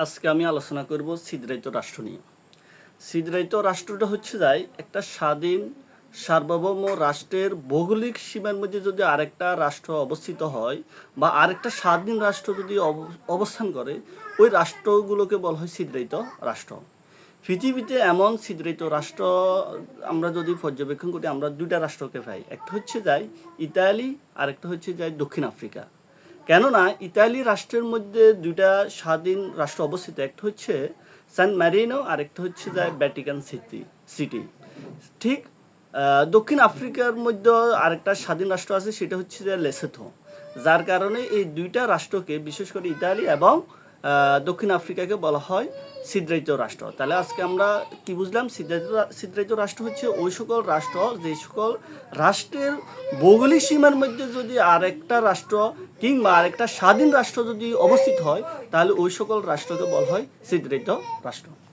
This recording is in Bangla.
আজকে আমি আলোচনা করব ছিদ্রায়িত রাষ্ট্র নিয়ে। ছিদ্রায়িত রাষ্ট্রটা হচ্ছে যায় একটা স্বাধীন, সার্বভৌম রাষ্ট্রের ভৌগোলিক সীমার মধ্যে যদি আরেকটা রাষ্ট্র অবস্থিত হয় বা আরেকটা স্বাধীন রাষ্ট্র যদি অব- অবস্থান করে, ওই রাষ্ট্রগুলোকে বলা হয় ছিদ্রায়িত রাষ্ট্র। পৃথিবীতে এমন ছিদ্রিত রাষ্ট্র আমরা যদি পর্যবেক্ষণ করি, আমরা দুইটা রাষ্ট্রকে পাই। একটা হচ্ছে যাই ইতালি আর একটা হচ্ছে যাই দক্ষিণ আফ্রিকা। কেননা ইতালি রাষ্ট্রের মধ্যে দুইটা স্বাধীন রাষ্ট্র অবস্থিত, একটা হচ্ছে সান ম্যারিনো আর একটা হচ্ছে যায় ভ্যাটিকান সিটি সিটি ঠিক দক্ষিণ আফ্রিকার মধ্যে আরেকটা স্বাধীন রাষ্ট্র আছে, সেটা হচ্ছে যে লেসেথো যার কারণে এই দুইটা রাষ্ট্রকে, বিশেষ করে ইতালি এবং দক্ষিণ আফ্রিকাকে বলা হয় ছিদ্রায়িত রাষ্ট্র। তাহলে আজকে আমরা কি বুঝলাম? ছিদ্রায়িত রা- রাষ্ট্র হচ্ছে ওই সকল রাষ্ট্র, যে সকল রাষ্ট্রের ভৌগোলিক সীমার মধ্যে যদি আরেকটা রাষ্ট্র কিংবা আরেকটা স্বাধীন রাষ্ট্র যদি অবস্থিত হয়, তাহলে ওই সকল রাষ্ট্রকে বলা হয় ছিদ্রায়িত রাষ্ট্র।